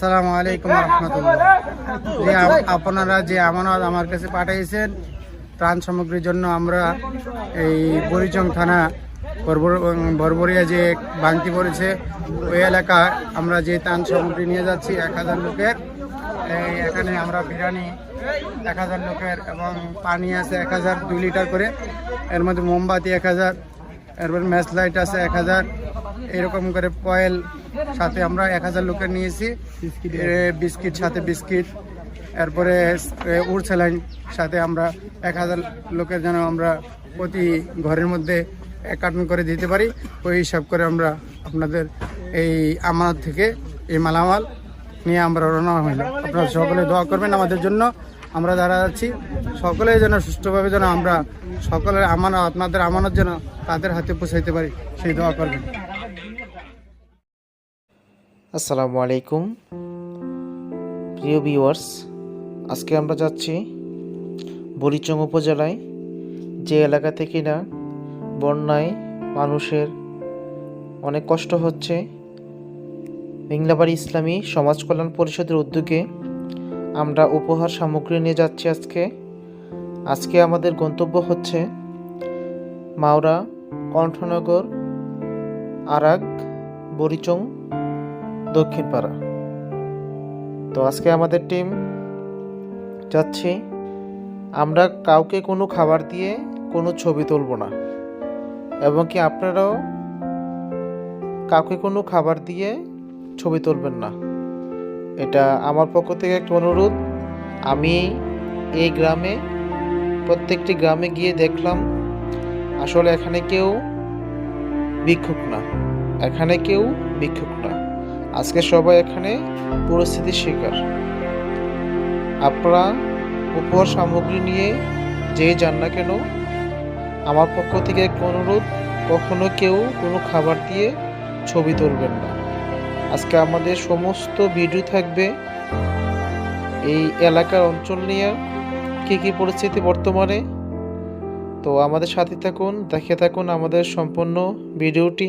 আসসালামু আলাইকুম রহমতুল্লাহ। আপনারা যে আমানত আমার কাছে পাঠিয়েছেন ত্রাণ সামগ্রীর জন্য আমরা এই বরিচং থানা বরবর- বরবরিয়া যে ভাঙতি পড়েছে, ওই এলাকা আমরা যে ত্রাণ সামগ্রী নিয়ে যাচ্ছি, এক হাজার লোকের। এই এখানে আমরা বিরিয়ানি এক হাজার লোকের এবং পানি আছে এক হাজার, দুই লিটার করে। এর মধ্যে মোমবাতি এক হাজার এরপর ম্যাচ লাইট আছে এক হাজার। এরকম করে কয়েল সাথে আমরা এক হাজার লোকের নিয়েছি। বিস্কিট। সাথে বিস্কিট। এরপরে উড় স্যালাইন সাথে আমরা এক হাজার লোকের যেন আমরা প্রতি ঘরের মধ্যে এক কার্টন করে দিতে পারি ওই হিসাব করে আমরা আপনাদের এই আমানত থেকে এই মালামাল নিয়ে আমরা রওনা হইলাম আপনারা সকলে দোয়া করবেন আমাদের জন্য। আমরা যারা আছি সকলে যেন সুষ্ঠুভাবে যেন আমরা সকলের আমানত, আপনাদের আমানত যেন তাদের হাতে পৌঁছাইতে পারি, সেই দোয়া করবেন। আসসালামু আলাইকুম। প্রিয় ভিউয়ার্স, আজকে আমরা যাচ্ছি বরিচং উপজেলায়। যে এলাকা থেকে না বন্যায় মানুষের অনেক কষ্ট হচ্ছে মিংলাবাড়ি ইসলামী সমাজ কল্যাণ পরিষদের উদ্যোগে আমরা উপহার সামগ্রী নিয়ে যাচ্ছি আজকে। আজকে আমাদের গন্তব্য হচ্ছে মাওরা, কণ্ঠনগর, আরাক, বরিচং দক্ষিণ পাড়া তো আজকে আমাদের টিম যাচ্ছি। আমরা কাউকে কোনো খাবার দিয়ে কোনো ছবি তুলব না। এবং কি আপনারাও কাউকে কোনো খাবার দিয়ে ছবি তুলবেন না। এটা আমার পক্ষ থেকে একটা অনুরোধ। আমি এই গ্রামে, প্রত্যেকটি গ্রামে গিয়ে দেখলাম, আসলে এখানে কেউ ভিক্ষুক না। এখানে কেউ ভিক্ষুক না। আজকে সবাই এখানে পরিস্থিতির শিকার। আপনারা উপহার সামগ্রী নিয়ে যেই যান না কেন, আমার পক্ষ থেকে একটা অনুরোধ, কখনো কেউ কোনো খাবার দিয়ে ছবি তুলবেন না। আজকে আমাদের সমস্ত ভিডিও থাকবে এই এলাকার অঞ্চল নিয়ে কী কী পরিস্থিতি বর্তমানে। তো আমাদের সাথে থাকুন, দেখে থাকুন আমাদের সম্পূর্ণ ভিডিওটি।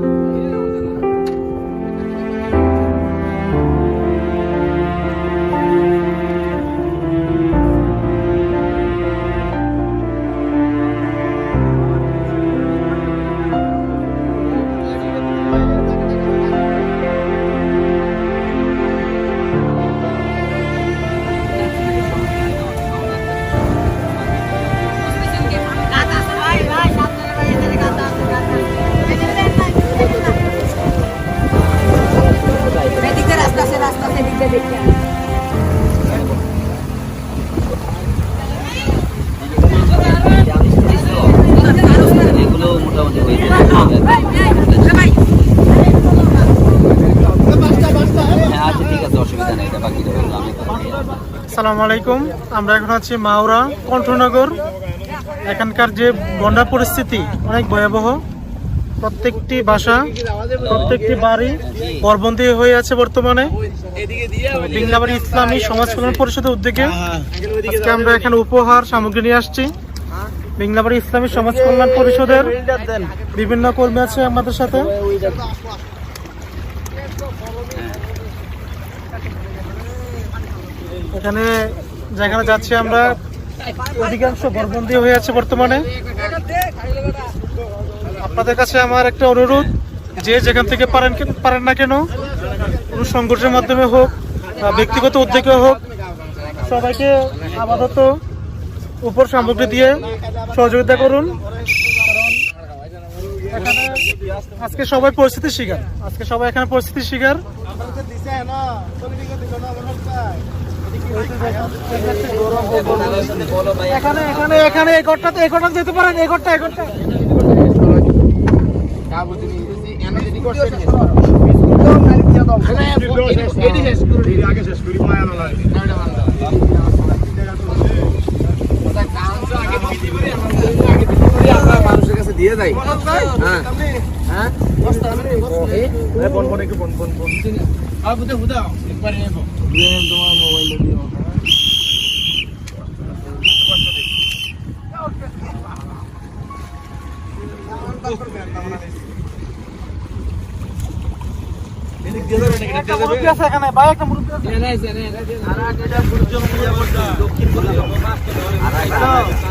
আসসালামু আলাইকুম। আমরা এখন আছি মাওরা কণ্ঠনগর। এখানকার যে বন্যা পরিস্থিতি অনেক ভয়াবহ। প্রত্যেকটি বাসা, প্রত্যেকটি বাড়ি বরবন্দি হয়ে আছে বর্তমানে। বিংলাবাড়ি ইসলামী সমাজ কল্যাণ পরিষদের উদ্যোগে আজকে আমরা এখানে উপহার, সামগ্রী নিয়ে আসছি। বিংলাবাড়ি ইসলামী সমাজ কল্যাণ পরিষদের বিভিন্ন কর্মী আছে আমাদের সাথে। এখানে যেখানে যাচ্ছি আমরা, অধিকাংশ বরবন্দি হয়ে আছে বর্তমানে। আপনাদের কাছে আমার একটা অনুরোধ, যে যেখান থেকে পারেন পারেন না কেন, কোনো সংঘর্ষের মাধ্যমে হোক ব্যক্তিগত উদ্যোগে হোক, সবাইকে আপাতত উপর সামগ্রী দিয়ে সহযোগিতা করুন। আজকে সবাই পরিস্থিতির শিকার। আজকে সবাই এখানে পরিস্থিতি শিকার। এখানে এখানে এখানে এই ঘরটাতে এই ঘরটা যেতে পারেন এই ঘরটা এই ঘরটা মানুষের কাছে দিয়ে যাই হ্যাঁ একটা মুরব্বি আছে এখানে ভাই একটা মুরব্বি আছে বন্যায় ভয়াবহ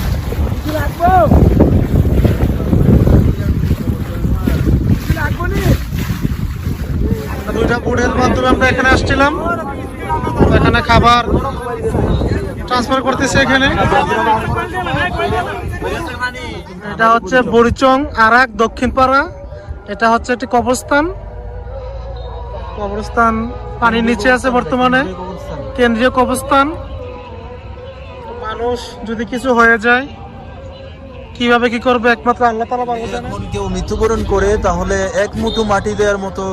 দুইটা বোর্ডের মাধ্যমে আমরা এখানে আসছিলাম। এখানে খাবার ট্রান্সফার করতেছে এখানে। এটা হচ্ছে বরিচং আরাক দক্ষিণ পাড়া এটা হচ্ছে একটি কবরস্থান। কবরস্থান পানির নিচে আছে বর্তমানে। কেন্দ্রীয় কবরস্থান। মানুষ যদি কিছু হয়ে যায় কীভাবে কি করবে একমাত্র আল্লাহ তালা। এখন কেউ মৃত্যুবরণ করে, তাহলে এক মুঠো মাটি দেওয়ার মতো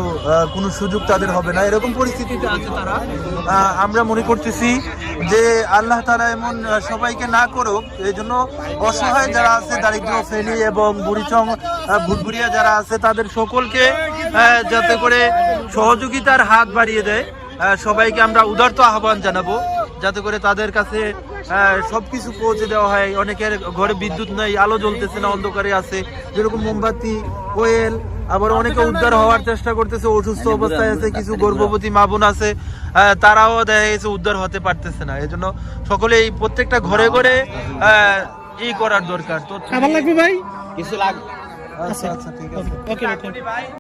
কোনো সুযোগ তাদের হবে না। এরকম পরিস্থিতিতে আছে তারা। আমরা মনে করতেছি যে আল্লাহ তারা এমন সবাইকে না করুক, এই জন্য অসহায় যারা আছে, দারিদ্র, ফেনী এবং বুড়িচং ভুটভুড়িয়া যারা আছে, তাদের সকলকে যাতে করে সহযোগিতার হাত বাড়িয়ে দেয়। সবাইকে আমরা উদারত আহ্বান জানাব, যাতে করে তাদের কাছে আহ, সবকিছু পৌঁছে দেওয়া হয়। অনেকের ঘরে বিদ্যুৎ নাই আলো জ্বলতেছে না অন্ধকারে আছে। যেরকম মোমবাতি কোয়েল আবার অনেকে উদ্ধার হওয়ার চেষ্টা করতেছে অসুস্থ অবস্থায় আছে কিছু গর্ভবতী মা বোন আছে। তারাও দেখা গেছে উদ্ধার হতে পারতেছে না। এজন্য সকলে এই প্রত্যেকটা ঘরে ঘরে আহ, ই করার দরকার। তো খাবার লাগবে ভাই? কিছু লাগ আচ্ছা আচ্ছা ঠিক আছে। ওকে ওকে